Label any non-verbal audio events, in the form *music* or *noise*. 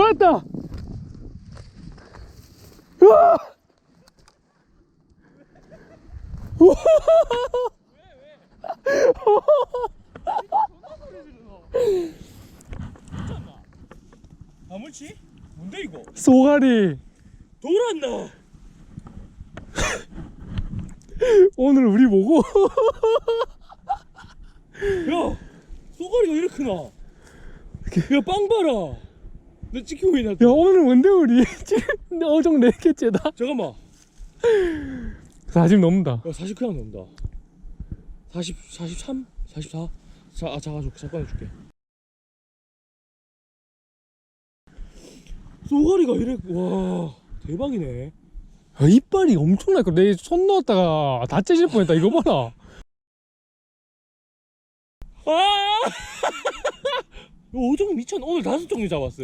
나왔다 우와 우와 아물치? 뭔데 이거? 쏘가리 돌았나? 오늘 우리 보고 야 쏘가리가 이렇게 크나? 야 빵 봐라 너 찍히고 있나? 야 오늘 뭔데 우리? 지금 *laughs* 어종 4개째다. 잠깐만. 40 넘는다. 야 40 그냥 넘다. 40, 43? 44? 자, 아 잠깐 잠깐 해줄게. 쏘가리가 이래 와 대박이네. 야, 이빨이 엄청나니까 내손 넣었다가 다 째질 뻔했다. 이거 봐라. 아! *laughs* 야, 오종 미쳤 오늘 다섯 종류 잡았어